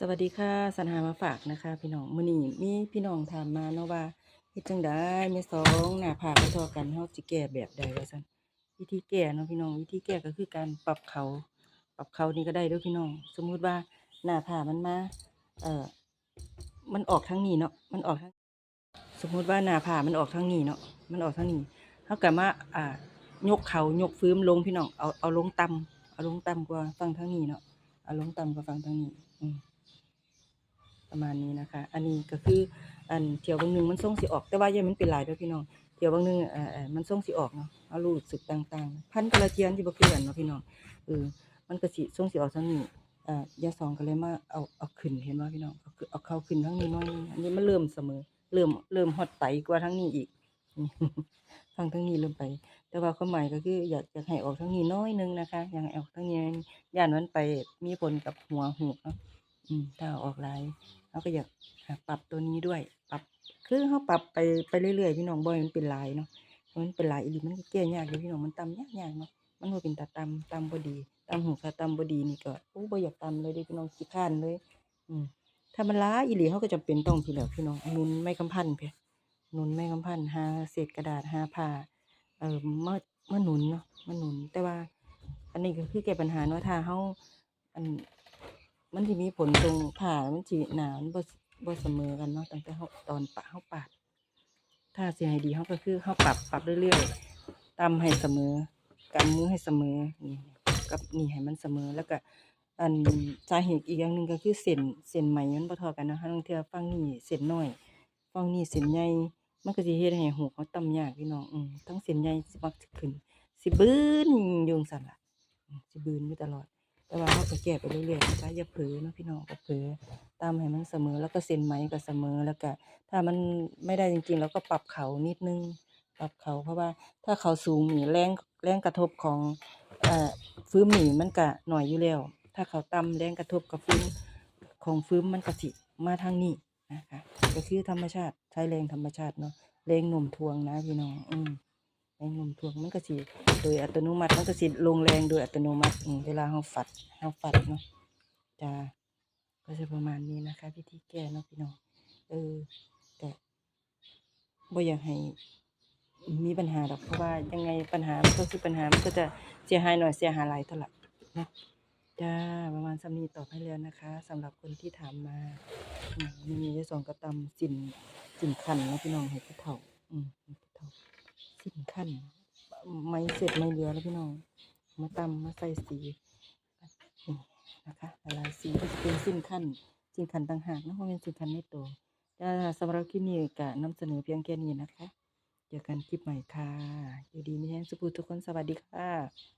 สวัสดีค่ะสันหามาฝากนะคะ พี่น้องมือนี้มีพี่น้องถามมาเนาะว่าเฮ็ดจังได๋มีสองหน้าผากบ่เท่ากันเฮาสิแก้แบบใดว่าซั่นวิธีแก้เนาะพี่น้องวิธีแก้ก็คือการปรับเขา ปรับเขานี่ก็ได้เด้อพี่น้อง สมมุติว่าหน้าผากมันมาเอ่อมันออกทางนี้เนาะมันออกทางสมมุติว่าหน้าผากมันออกทางนี้เนาะมันออกทางนี้เฮาก็มาอ่ายกเขายกฟื้มลงพี่น้องเอาเอาลงต่ำเอาลงต่ำกว่าฝั่งทางนี้เนาะเอาลงต่ำกว่าฝั่งทางนี้อืม ประมาณนี้นะคะ อันนี้ก็คืออันเที่ยวบางนึงมันส่งสิออก แต่ว่ายังมันเป็นลายด้อพี่น้องเที่ยวบางนึงเอ่อเมันส่งสิออกเนาะเอารู้สึกต่างๆ พันกระเทียนที่บ่คือนเนาะพี่น้องเออมันก็สิส่งสิออกทางนี้อ่ายาสองก็เลยมาเอาเอาขึ้นเห็นบ่พี่น้องเอาเอาเข้าขึ้นทางนี้น้อยนึงอันนี้มันเริ่มเสมอ เริ่มเริ่มฮอดไตกว่าทางนี้อีกฟังทางนี้เริ่มไป แต่ว่าความหมายก็คืออยากอยากให้ออกทางนี้น้อยนึงนะคะอยากให้ออกทางนี้ย่านมันไปมีผลกับหัวหูเนาะ อืมถ้าออกหลายเราก็อยากปรับตัวนี้ด้วย ปรับคือเขาปรับไปไปเรื่อยๆพี่น้องบ่ให้มันเป็นลายเนาะมันเป็นลายอีหลีมันก็แก้ยากเลยพี่น้องมันตำยากๆเนาะมันบ่เป็นตาตำตำบ่ดีตำหูถ้าตำบ่ดีนี่ก็โอ้บ่อยากตำเลยด้พี่น้องขี้คร้านเลย อืมถ้ามันล้าอีหลีเขาก็จำเป็นต้องพี่แหล้วพี่น้องนุนไม้คำพันเพียนุนไม้คำพันหาเศษกระดาษหาผ้าเอ่อมามาหนุนเนาะมาหนุนแต่ว่า อันนี้ก็คือแก้ปัญหาเนาะถ้าเฮาอัน มันสิมีผลตรงผ่ามันสิหนามันบ่บ่เสมอกันเนาะตั้งแต่เฮาตอนปะเฮาปาด ถ้าเสิให้ดีเฮาก็คือเฮาปรับปรับเรื่อยๆตำให้เสมอกำมือให้เสมอนี่กับนี่ให้มันเสมอแล้วก็อันสาเหตุอีกอย่างหนึ่งก็คือเส้นเส้นไหมมันบ่เท่ากันนะคะบางเทื่อฝั่งนี้เส้นน้อยฝั่งนี้เส้นใหญ่มันก็สิเฮ็ดให้หูเขาตำยากพี่น้องอืมทั้งเส้นใหญ่สิมักสิขึ้น สิบืนยู่จั่งซั่นล่ะสิบืนอยู่ตลอด แต่ว่าเราก็แก้ไปเรื่อยๆนะคะอย่าเผลอเนาะพี่น้องก็เผลอตามให้มันเสมอแล้วก็เส้นไหมก็เสมอแล้วก็ถ้ามันไม่ได้จริงๆเราก็ปรับเขานิดนึง ปรับเขาเพราะว่าถ้าเขาสูงนี่แรงแรงกระทบของอฟื้มนี่มันก็หน่อยอยู่แล้ว ถ้าเขาต่ำแรงกระทบกับฟื้มของฟื้มมันก็สิมาทางนี้นะคะก็คือธรรมชาติใช้แรงธรรมชาติเนาะแรงหน่มทวงนะพี่น้องอืม แรงโน้มถ่วงมันก็สิโดยอัตโนมัติมันก็สิลงแรงโดยอัตโนมัติเวลาเราฝัดเราฝัดเนาะจะก็จะประมาณนี้นะคะวิธีแก้เนาะพี่น้องเออแต่บ่อยากให้มีปัญหาดอกเพราะว่ายังไงปัญหามันก็คือปัญหามันก็จะเสียหายหน่อยเสียหายหลายเท่าไหร่นะจ้าประมาณสำนีตอบให้แล้วนะคะสำหรับคนที่ถามมามีได้สองกระตำสินสินคันเนาะพี่น้องให้ผู้เฒ่า อืมผู้เฒ่า สิ้นขั้น ไม่เสร็จไม่เหลือแล้วพี่น้อง มาตำมาใส่สีนะคะละลายสีเป็นสิ้นขั้นสิ้นขั้นต่างหากนะเพราะเป็นสิ้นขั้นในตัวจะสำหรับคลิปนี้ก็นำเสนอเพียงแค่นี้นะคะ เจอกันคลิปใหม่ค่ะ อยู่ดีมีแห้งสุขทุกคนสวัสดีค่ะ